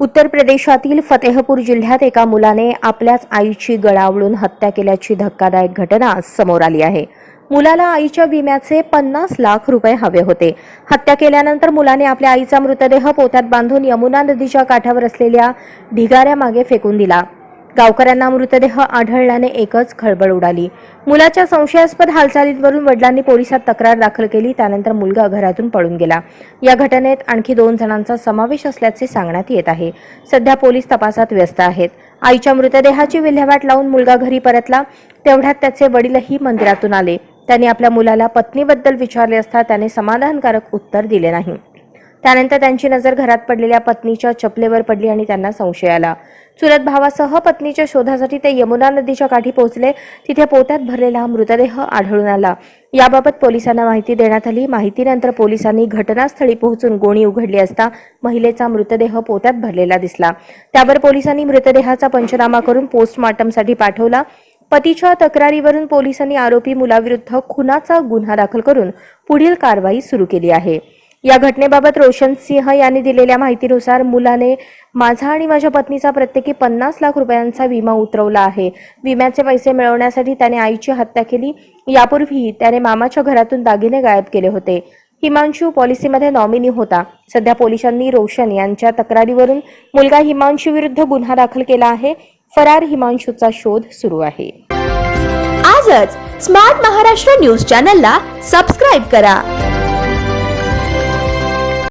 उत्तर प्रदेशातील फतेहपूर जिल्ह्यात एका मुलाने आपल्याच आईची गळावळून हत्या केल्याची धक्कादायक घटना समोर आली आहे. मुलाला आईच्या विम्याचे पन्नास लाख रुपये हवे होते. हत्या केल्यानंतर मुलाने आपल्या आईचा मृतदेह पोत्यात बांधून यमुना नदीच्या काठावर असलेल्या ढिगाऱ्यामागे फेकून दिला. गावकऱ्यांना मृतदेह आढळल्याने एकच खळबळ उडाली. मुलाच्या संशयास्पद हालचालींवरून वडिलांनी पोलिसात तक्रार दाखल केली त्यानंतर मुलगा घरातून पळून गेला. या घटनेत आणखी दोन जणांचा समावेश असल्याचे सांगण्यात येत आहे. सध्या पोलीस तपासात व्यस्त आहेत. आईच्या मृतदेहाची विल्हेवाट लावून मुलगा घरी परतला. तेवढ्यात त्याचे वडीलही मंदिरातून आले. त्यांनी आपल्या मुलाला पत्नीबद्दल विचारले असता त्याने समाधानकारक उत्तर दिले नाही. त्यानंतर त्यांची नजर घरात पडलेल्या पत्नीच्या चपलेवर पडली आणि त्यांना संशय आला. चुलत भावासह पत्नीच्या शोधासाठी ते यमुना नदीच्या काठी पोहोचले. तिथे पोत्यात भरलेला मृतदेह आढळून आला. याबाबत पोलिसांना माहिती देण्यात आली. माहितीनंतर पोलिसांनी घटनास्थळी पोहोचून गोणी उघडली असता महिलेचा मृतदेह पोत्यात भरलेला दिसला. त्यावर पोलिसांनी मृतदेहाचा पंचनामा करून पोस्टमॉर्टमसाठी पाठवला. पतीच्या तक्रारीवरून पोलिसांनी आरोपी मुलाविरुद्ध खुनाचा गुन्हा दाखल करून पुढील कारवाई सुरू केली आहे. या घटनेबाबत रोशन सिंह यांनी दिलेल्या माहितीनुसार मुलाने माझा आणि माझ्या पत्नीचा प्रत्येकी पन्नास लाख रुपयांचा विमा उतरवला आहे. विम्याचे पैसे मिळवण्यासाठी त्याने आईची हत्या केली. यापूर्वी त्याने मामाच्या घरातून दागिने गायब केले होते. हिमांशू पॉलिसीमध्ये नॉमिनी होता. सध्या पोलिसांनी रोशन यांच्या तक्रारीवरून मुलगा हिमांशू विरुद्ध गुन्हा दाखल केला आहे. फरार हिमांशूचा शोध सुरू आहे. आजच स्मार्ट महाराष्ट्र न्यूज चॅनलला सबस्क्राईब करा.